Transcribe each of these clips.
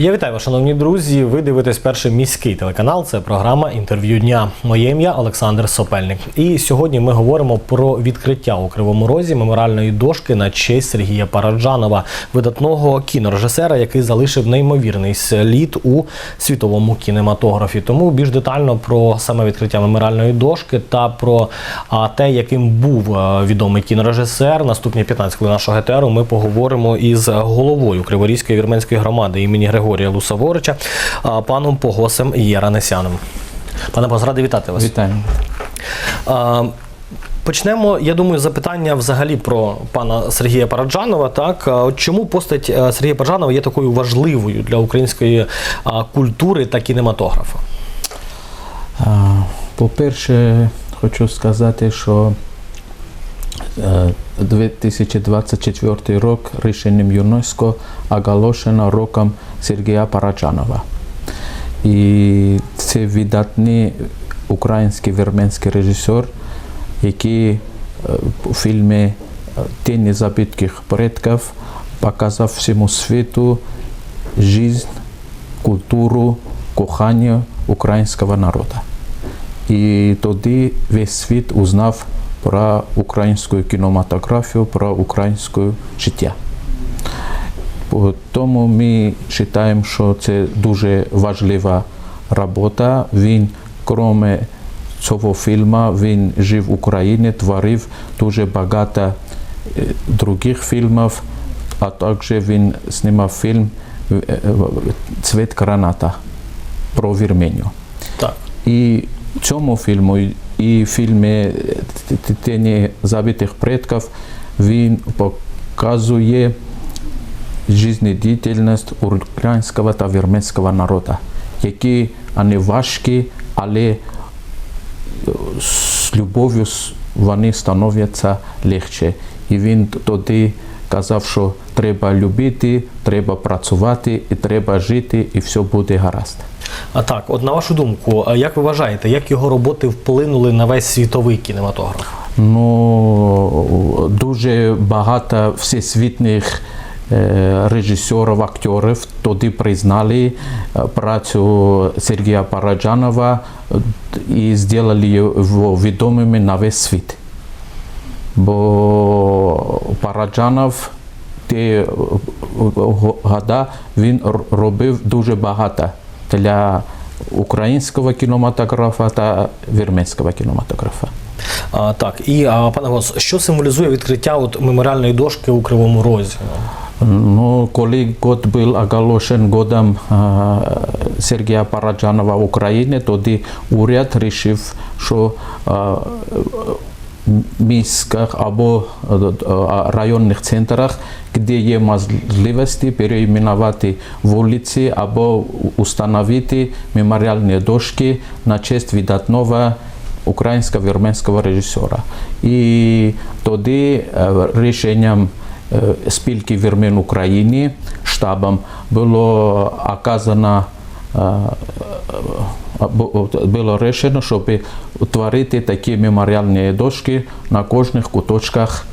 Я вітаю шановні друзі. Ви дивитесь перший міський телеканал. Це програма інтерв'ю дня. Моє ім'я Олександр Сопельник. І сьогодні ми говоримо про відкриття у Кривому Розі меморіальної дошки на честь Сергія Параджанова, видатного кінорежисера, який залишив неймовірний слід у світовому кінематографі. Тому більш детально про саме відкриття меморіальної дошки та про те, яким був відомий кінорежисер. Наступні 15 хвилин нашого ГТРу ми поговоримо із головою Криворізької вірменської громади імені Григорія Лусаворича, а, паном Погосем Єранесяном. Пане Погос, радий вітати вас. Вітаю. Почнемо, я думаю, запитання взагалі про пана Сергія Параджанова. Так, от чому постать е, Сергія Параджанова є такою важливою для української культури та кінематографа? По-перше, хочу сказати, що е, 2024 рік рішенням ЮНЕСКО оголошено роком Сергія Параджанова. І це видатний український вірменський режисер, який е, у фільмі е, Тіні забитких предків показав всьому світу жизнь, культуру, кохання українського народу. І тоді весь світ узнав про українську кінематографію, про українське життя. Тому ми вважаємо, що це дуже важлива робота. Він, крім цього фільму, він жив в Україні, творив дуже багато е, других фільмів, а також він знімав фільм е, е, Цвіт граната про Вірменію. Так. І цьому фільму, і в фільмі Тіні забитих предків він показує життєдіяльність українського та вірменського народу, які вони важкі, але з любов'ю вони становляться легше. І він тоді казав, що треба любити, треба працювати, і треба жити, і все буде гаразд. А так, от на вашу думку, як ви вважаєте, як його роботи вплинули на весь світовий кінематограф? Ну, дуже багато всесвітніх е, режисерів, акторів тоді признали е, працю Сергія Параджанова е, і зробили його відомими на весь світ. Бо Параджанов ті года він робив дуже багато для українського кінематографа та вірменського кінематографа. А, так, і а, пане Гос, що символізує відкриття от меморіальної дошки у Кривому Розі? Ну, коли год був оголошен годом а, Сергія Параджанова в Україні, тоді уряд вирішив, що а, міських або районних центрах, де є можливості переіменувати вулиці або установити меморіальні дошки на честь видатного українського вірменського режисера. І тоді е, рішенням е, спілки вірмен України штабом було оказано е, е, було рішено, щоб утворити такі меморіальні дошки на кожних куточках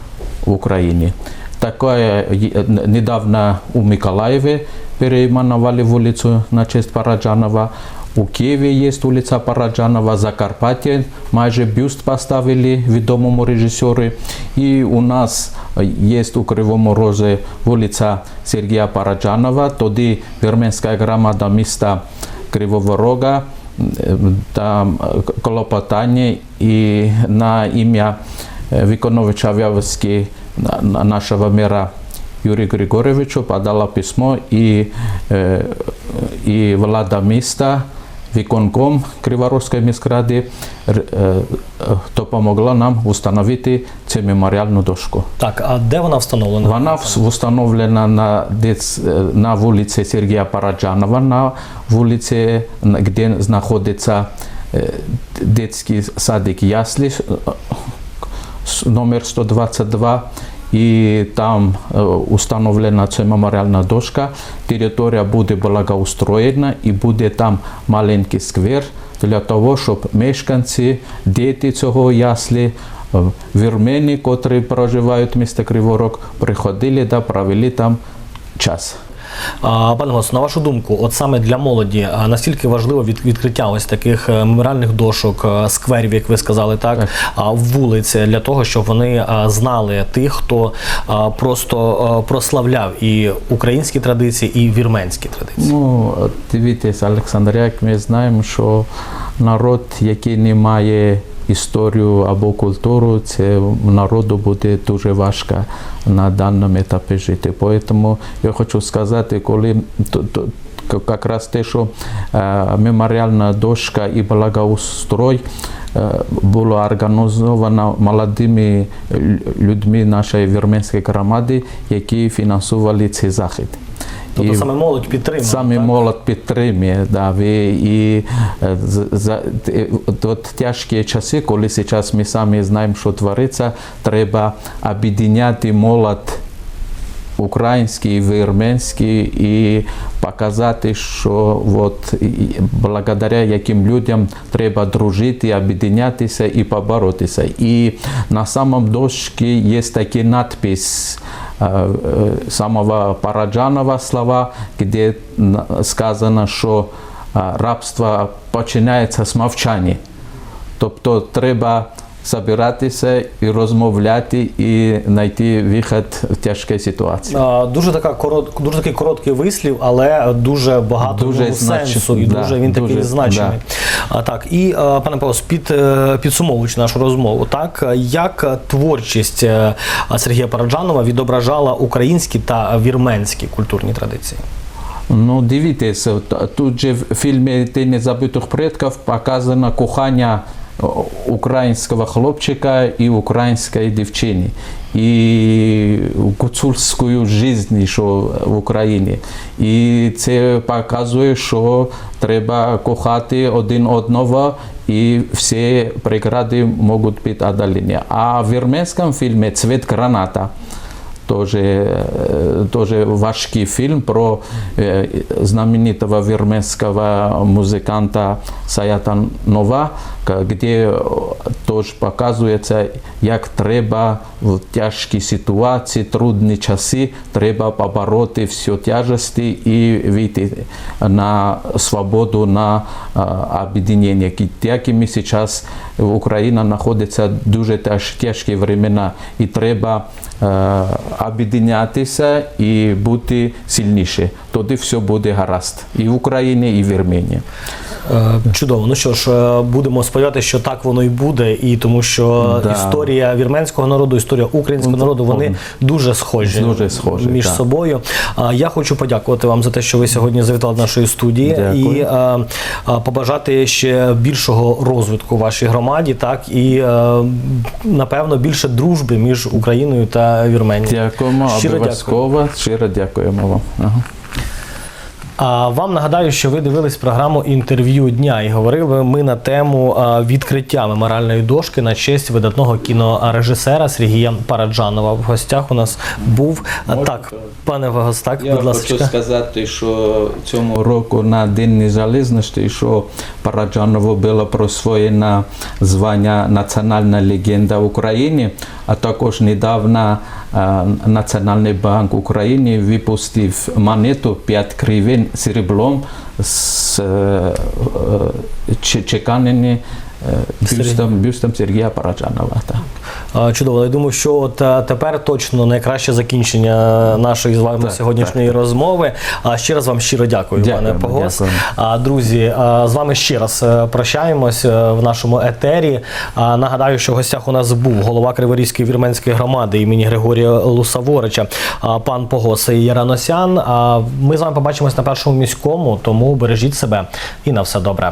в Україні. Таке недавно у Миколаєві переименували вулицю на честь Параджанова. У Києві є вулиця Параджанова, Закарпаття майже бюст поставили відомому режисеру. І у нас є у Кривому Розі вулиця Сергія Параджанова, тоді вірменська громада міста Кривого Рога, там клопотання і на ім'я е, виконувача обов'язки на- на- нашого мера Юрію Григоровичу подала письмо і, е, і влада міста, виконком Криворізької міськради р- е, допомогла нам встановити цю меморіальну дошку. Так, а де вона встановлена? Вона вс- встановлена на, е, на вулиці Сергія Параджанова, на вулиці, де знаходиться е, дитячий садик Яслі, номер 122. І там е, установлена ця меморіальна дошка. Територія буде благоустроєна і буде там маленький сквер для того, щоб мешканці, діти цього яслі, е, вірмені, котрі проживають в місті Криворог, приходили та провели там час. Пане Гос, на вашу думку, от саме для молоді, наскільки важливо від, відкриття ось таких е, меморіальних дошок, е, скверів, як ви сказали, так, а вулиць для того, щоб вони е, знали тих, хто просто прославляв і українські традиції, і вірменські традиції. Ну, дивіться, Олександр, як ми знаємо, що народ, який не має історію або культуру, це народу буде дуже важко на даному етапі жити. Тому я хочу сказати, коли якраз те, що е, меморіальна дошка і благоустрой е, було організовано молодими людьми нашої вірменської громади, які фінансували цей захід. Тобто І- саме молодь підтримує. Саме так? молодь підтримує, да, ви, і е, за, т- от тяжкі часи, коли зараз ми самі знаємо, що твориться, треба об'єднати молодь український, вірменський і показати, що от, благодаря яким людям треба дружити, об'єднатися і поборотися. І на самом дошці є такий надпис е, е, самого Параджанова слова, де сказано, що е, рабство починається з мовчання. Тобто треба збиратися і розмовляти, і знайти вихід в тяжкій ситуації. А, Дуже така корот, дуже такий короткий вислів, але дуже багато Дуже знач- сенсу, і да, дуже він такий дуже, значений. А так і пане Павло, під е, підсумовуючи нашу розмову, так як творчість е, Сергія Параджанова відображала українські та вірменські культурні традиції. Ну, дивіться, тут же в фільмі Тіні забутих предків показано кохання українського хлопчика і української дівчини. І гуцульською життя, що в Україні. І це показує, що треба кохати один одного, і всі прегради можуть бути одолені. А в вірменському фільмі «Цвіт граната» тоже, э, тоже важкий фильм про э, знаменитого вирменского музыканта Саята Нова, к- где э, тоже показується, як треба в тяжкій ситуації, трудні часи, треба побороти всі тяжесті і вийти на свободу, на э, об'єднання. Як і ми зараз Україна знаходиться в дуже тяж- тяжкі времена, і треба е, об'єднатися і бути сильніше. Тоді все буде гаразд і в Україні, і в Вірменії. Е, Чудово. Ну що ж, е, будемо сподіватися, що так воно і буде, і тому що Да. історія вірменського народу, історія українського народу, вони дуже схожі, Дуже схожі, між так. собою. Я хочу подякувати вам за те, що ви сьогодні завітали до нашої студії Дякую. і е, побажати ще більшого розвитку вашій громаді, так і напевно більше дружби між Україною та Вірменією. Дякуємо, обов'язково. Щиро дякуємо вам. Ага. А вам нагадаю, що ви дивились програму інтерв'ю дня і говорили ми на тему відкриття меморіальної дошки на честь видатного кінорежисера Сергія Параджанова. В гостях у нас був а, так, пане Вагос, так, Я будь ласка. хочу сказати, що цього року на День Незалежності, що Параджанову було присвоєно звання Національна легенда України, а також недавно Національний банк України випустив монету 5 гривень серебром з е, е, че- чеканені бюстом, бюстом Сергія Параджанова. Так. Чудово. Я думаю, що от тепер точно найкраще закінчення нашої з вами Так, сьогоднішньої розмови. А ще раз вам щиро дякую, Дякуємо, пане Погос. А, друзі, з вами ще раз е, прощаємось е, в нашому етері. Нагадаю, що в гостях у нас був голова Криворізької вірменської громади імені Григорія Лусаворича, пан Погос Яраносян. А Ми з вами побачимось на першому міському, тому бережіть себе і на все добре.